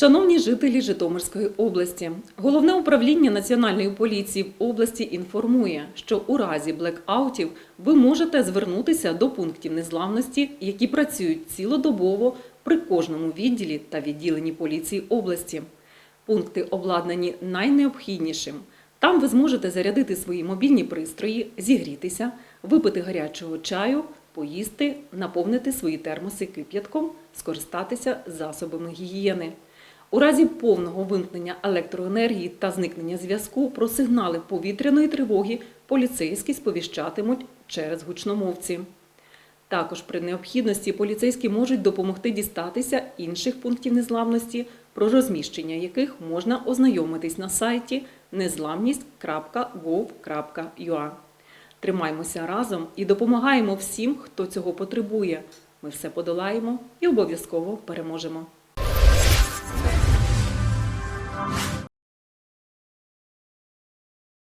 Шановні жителі Житомирської області, головне управління Національної поліції в області інформує, що у разі блекаутів ви можете звернутися до пунктів незламності, які працюють цілодобово при кожному відділі та відділенні поліції області. Пункти обладнані найнеобхіднішим. Там ви зможете зарядити свої мобільні пристрої, зігрітися, випити гарячого чаю, поїсти, наповнити свої термоси кип'ятком, скористатися засобами гігієни. У разі повного вимкнення електроенергії та зникнення зв'язку про сигнали повітряної тривоги поліцейські сповіщатимуть через гучномовці. Також при необхідності поліцейські можуть допомогти дістатися інших пунктів незламності, про розміщення яких можна ознайомитись на сайті незламність.gov.ua. Тримаймося разом і допомагаємо всім, хто цього потребує. Ми все подолаємо і обов'язково переможемо.